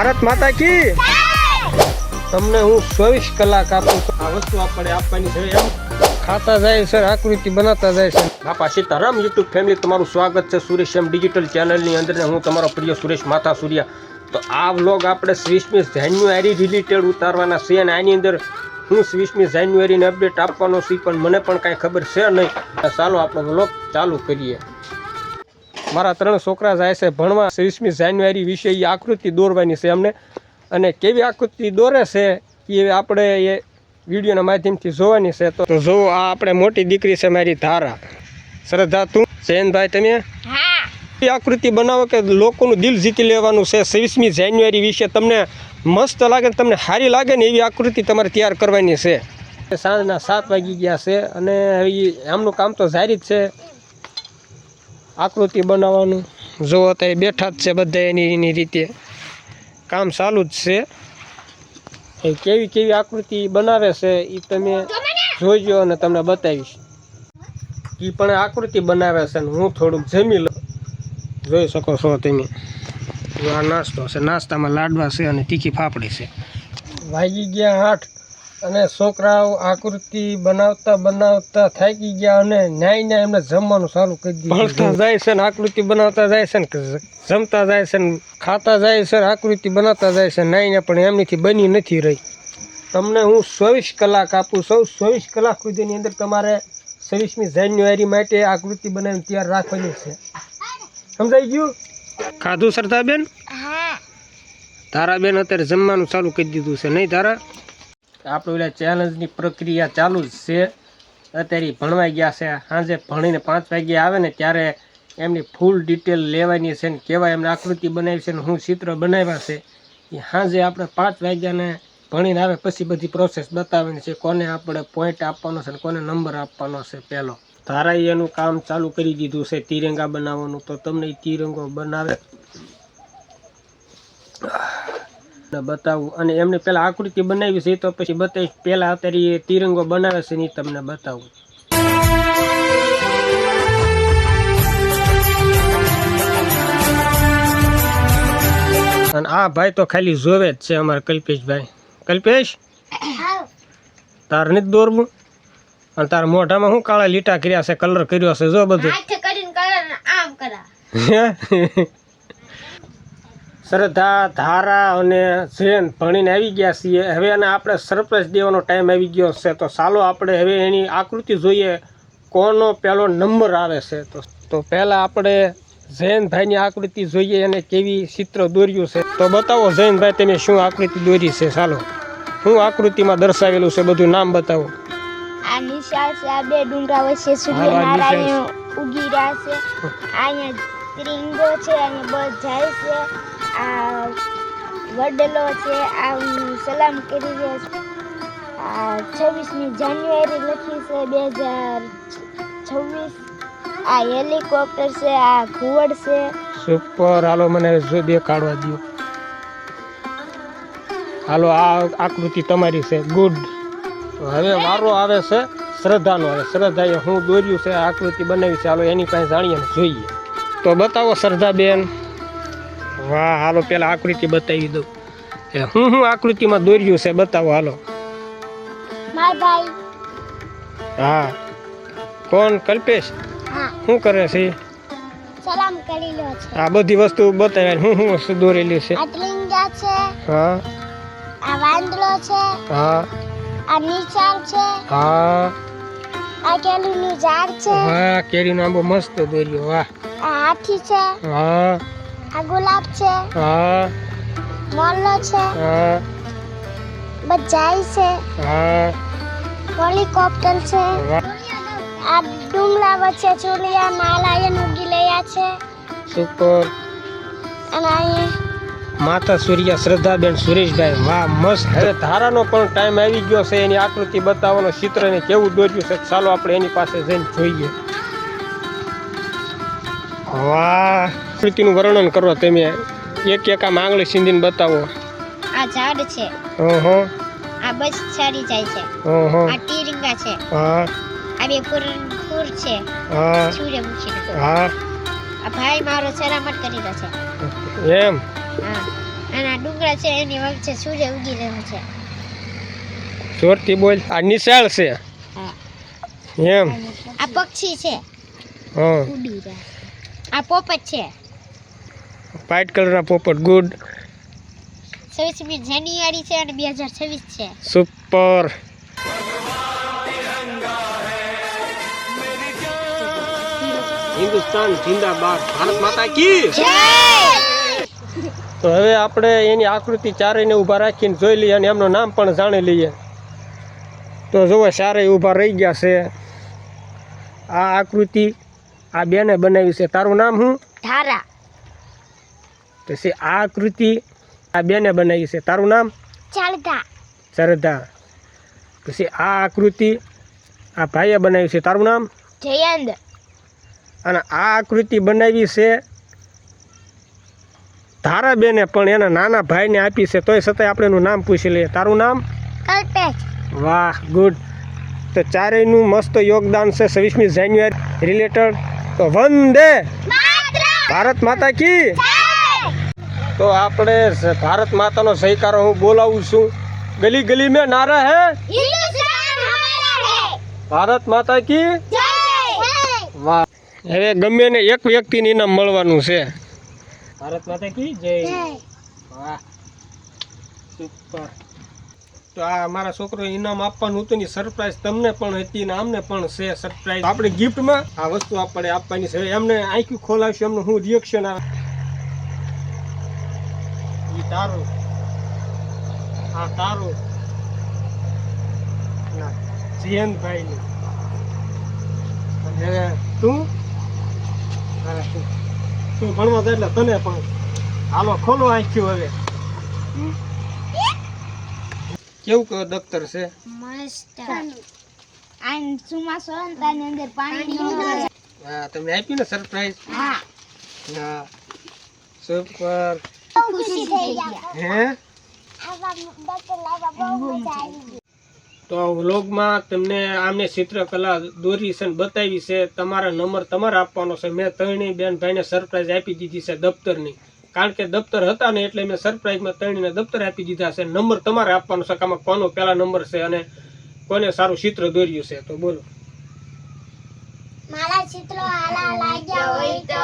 ભારત માતા કી! તમને હું ચોવીસ કલાક આપું આ વસ્તુ આપણે આપવાની છે એમ. ખાતા જાય સર આકૃતિ બનાવતા જાય છે. બાપા સીતારામ યુટ્યુબ ફેમિલી તમારું સ્વાગત છે સુરેશ એમ ડિજિટલ ચેનલની અંદર હું તમારો પ્રિય સુરેશ માતા સૂર્યા. તો આ વ્લોગ આપણે વીસમી જાન્યુઆરી રિલેટેડ ઉતારવાના છે અને આની અંદર હું વીસમી જાન્યુઆરીને અપડેટ આપવાનો છું, પણ મને પણ કાંઈ ખબર છે નહીં. ચાલો આપણો વ્લોગ ચાલુ કરીએ. મારા ત્રણ છોકરા જાય છે ભણવા. વીસમી જાન્યુઆરી વિશે એ આકૃતિ દોરવાની છે અમને. અને કેવી આકૃતિ દોરે છે એ આપણે એ વિડીયોના માધ્યમથી જોવાની છે. તો જોવો આ આપણે મોટી દીકરી છે મારી ધારા. શ્રદ્ધા તું? જયંતભાઈ તમે? આકૃતિ બનાવો કે લોકોનું દિલ જીતી લેવાનું છે છવ્વીસમી જાન્યુઆરી વિશે. તમને મસ્ત લાગે ને તમને સારી લાગે ને એવી આકૃતિ તમારે તૈયાર કરવાની છે. સાંજના સાત વાગી ગયા છે અને એ આમનું કામ તો જારી જ છે. આકૃતિ બનાવવાનું. જો અત્યારે બેઠા જ છે બધા એની એની રીતે. કામ ચાલુ જ છે. એ કેવી કેવી આકૃતિ બનાવે છે એ તમે જોઈજો અને તમને બતાવીશ. એ પણ આકૃતિ બનાવે છે ને હું થોડુંક જમી લઉં. જોઈ શકો છો તમે. આ નાસ્તો છે. નાસ્તામાં લાડવા છે અને તીખી ફાફડી છે. વાગી ગયા આઠ. અને છોકરાઓ આકૃતિ બનાવતા બનાવતા થાકી ગયા અને ન્યાય ન્યાય એમને જમવાનું ચાલુ કરી દીધું. ભણતા જાય છે ને આકૃતિ બનાવતા જાય છે ને જમતા જાય છે ને ખાતા જાય છે ને આકૃતિ બનાવતા જાય છે ન્યાય ન્યાય પણ એમનીથી બની નથી રહી. તમને હું ચોવીસ કલાક આપું છું ચોવીસ કલાક સુધીની અંદર તમારે છવ્વીસમી જાન્યુઆરી માટે આકૃતિ બનાવીને તૈયાર રાખવાની છે. સમજાઈ ગયું? ખાધું સરદાબેન? તારાબેન અત્યારે જમવાનું ચાલુ કરી દીધું છે નહીં તારા? આપણે એટલે ચેલેન્જની પ્રક્રિયા ચાલુ જ છે. અત્યારે ભણવા ગયા છે. સાંજે ભણીને પાંચ વાગે આવે ને ત્યારે એમની ફૂલ ડિટેલ લેવાની છે ને કેવા એમને આકૃતિ બનાવી છે ને હું ચિત્ર બનાવ્યા છે. એ સાંજે આપણે પાંચ વાગ્યાને ભણીને આવે પછી બધી પ્રોસેસ બતાવવાની છે કોને આપણે પોઈન્ટ આપવાનો છે ને કોને નંબર આપવાનો છે પહેલો ધારાએ એનું કામ ચાલુ કરી દીધું છે તિરંગા બનાવવાનું. તો તમને તિરંગો બનાવે. બતાવું. અને એમને પહેલાં આકૃતિ બનાવી છે તો પછી બતાવીશ. પહેલાં અત્યારે તિરંગો બનાવે છે નહીં તમને બતાવું. અને આ ભાઈ તો ખાલી જોવે જ છે અમારા કલ્પેશભાઈ. કલ્પેશ? તાર નથી દોરવું? અને તારા મોઢામાં શું કાળા લીટા કર્યા છે કલર કર્યો છે જો બધું. કરીને કલર આમ કરા. શ્રદ્ધા ધારા અને જૈન ભણીને આવી ગયા છીએ. હવે એને આપણે સરપ્રાઈઝ દેવાનો ટાઈમ આવી ગયો છે. તો ચાલો આપણે હવે એની આકૃતિ જોઈએ. કોનો પહેલો નંબર આવે છે? તો તો પહેલાં આપણે જૈનભાઈની આકૃતિ જોઈએ અને કેવી ચિત્ર દોર્યું છે. તો બતાવો જૈનભાઈ તમે શું આકૃતિ દોરી છે? ચાલો. શું આકૃતિમાં દર્શાવેલું છે બધું નામ બતાવો. આ નિશાળ છે આ બે ડુંગરા વચ્ચે હા, આ નિશાળ સૂર્યનારાયણ ઉગી રહ્યા છે. અહીંયા ત્રિંગો છે અહીંયા બસ જાય છે. આ વડલો છે, આ સલામ કરી રહ્યો છું. આ છવ્વીસમી જાન્યુઆરી લખી છે બે હજાર છવ્વીસ. આ હેલિકોપ્ટર છે, આ ઘુવડ છે. સુપર હાલો, મને જો કાઢવા દો હાલો, આ આકૃતિ તમારી છે. ગુડ હવે વારો આવે છે, શ્રદ્ધાનો આવે. શ્રદ્ધાએ હું દોર્યું છે આકૃતિ બનાવી છે. હાલો, એની પાસે જાણીએ જોઈએ. તો બતાવો શ્રદ્ધાબેન વાહ હાલો પેલા આકૃતિ બતાવી દઉં. એ હું હું આકૃતિમાં દોર્યું છે બતાવો હાલો. હા. કોણ? કલ્પેશ? શું કરે છે? સલામ કરી લો છે. આ બધી વસ્તુ બતાવે હું હું વસ્તુ દોરેલી છે. આ છે. હા. આ વાંદરો છે. હા. આ નિશાળ છે. હા. આ કેળુંનું ઝાડ છે. હા કેરીનો આંબો મસ્ત દોર્યો વાહ. આ હાથી છે. હા. આ ગુલાબ છે. હા. મોલ્લો છે. હા. બજાઈ છે. હા. હેલિકોપ્ટર છે. આ ડુમલા વચ્ચે ચૂલિયા નાલાયન ઉગી રહ્યા છે. સુપર. અને અહીંયા માતા સૂર્ય શ્રદ્ધાબેન સુરેશભાઈ વાહ મસ્ત. હવે ધારાનો પણ ટાઈમ આવી ગયો છે એની આકૃતિ બતાવવાનો ચિત્રને કેવું દોર્યું છે ચાલો આપણે એની પાસે જઈને જોઈએ. વાહ. આકૃતિનું વર્ણન કરો તમે. એક એક આમ આંગળી સિંધીને બતાવો. આ ઝાડ છે. ઓહો. આ બસ છાડી જાય છે. ઓહો. આ તીરંગા છે. હા. આ બે ફૂર ફૂર છે. હા. સૂર્યમુખી હા. આ ભાઈ મારો સલામત કરી રહ્યો છે. એમ? હા. નાના ડુંગરા છે એની વચ્ચે સૂર્ય ઉગી રહ્યો છે. જોરથી બોલ. આ નિશાળ છે. એમ? આ પક્ષી છે. હા. આ પોપટ છે. વ્હાઇટ કલરના પોપટ ગુડ છવ્વીસમી જાન્યુઆરી છે અને બે હજાર છવ્વીસ છે. સુપર હિન્દુસ્તાન જિંદાબાદ ભારત માતા કી તો હવે આપણે એની આકૃતિ ચારેયને ઊભા રાખીને જોઈ લઈએ અને એમનું નામ પણ જાણી લઈએ. તો જુઓ ચારેય ઊભા રહી ગયા છે. આ આકૃતિ આ બેને બનાવી છે. તારું નામ શું? ધારા. પછી આ કૃતિ આ બેને બનાવી છે. તારું નામ? ચાલતા. શ્રદ્ધા પછી આ આકૃતિ આ ભાઈએ બનાવી છે. તારું નામ? જયંત. અને આ આકૃતિ બનાવી છે ધારાબેને પણ એના નાના ભાઈને આપી છે. તોય છતાંય આપણે એનું નામ પૂછી લઈએ. તારું નામ? વાહ ગુડ. તો ચારેયનું મસ્ત યોગદાન છે છવ્વીસમી જાન્યુઆરી રિલેટેડ. તો વંદે ભારત માતા કી. તો આપણે ભારત માતાનો સહીકારો હું બોલાવું છું. ગલી ગલી મેં નારા હે. ભારત માતા કી? વાહ. હવે ગમે ને એક વ્યક્તિને ઇનામ મળવાનું છે. ભારત માતા કી? જય. વાહ. સુપર. તો આ મારા છોકરો ઇનામ આપવાનું હતું ને સરપ્રાઈઝ તમને પણ હતી ને આમને પણ છે સરપ્રાઈઝ. આપણે ગિફ્ટમાં આ વસ્તુ આપણે આપવાની છે. એમને આંખી ખોલાવશું એમનું શું રિએક્શન આવે. તારું. હા તારું. ના જયંતભાઈનું. અને હવે તું? હા, તું. તું ભણવા જાય એટલે તને પણ. હાલો ખોલો આંખ્યું હવે. કેવું કયો દફતર છે? મસ્ત. આ ચોમાસો આવે અંદર પાણી હા તમને આપ્યું ને સરપ્રાઈઝ હા. હા. સુપર તો વ્લોગમાં તમને આમને ચિત્રકલા દોરી છે બતાવી છે. તમારા નંબર તમારે આપવાનો છે. મેં ત્રણેય બેન ભાઈને સરપ્રાઈઝ આપી દીધી છે દફતરની. કારણ કે દફતર હતા ને એટલે મેં સરપ્રાઈઝમાં ત્રણેયને દફતર આપી દીધા છે. નંબર તમારે આપવાનો છે, કે આમાં કોનો પહેલા નંબર છે અને કોને સારું ચિત્ર દોર્યું છે. તો બોલો. મારા ચિત્રો આલા લાગ્યા હોય તો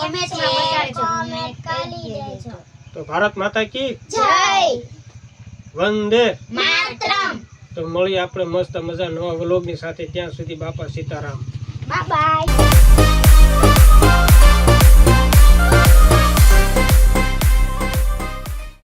કમેન્ટમાં બતાડજો. કોમેન્ટ કરી દેજો. તો ભારત માતા કી? જય. વંદે. માતરમ. તો મળીએ આપણે મસ્ત મજા નવા વ્લોગની સાથે ત્યાં સુધી બાપા સીતારામ. Bye bye.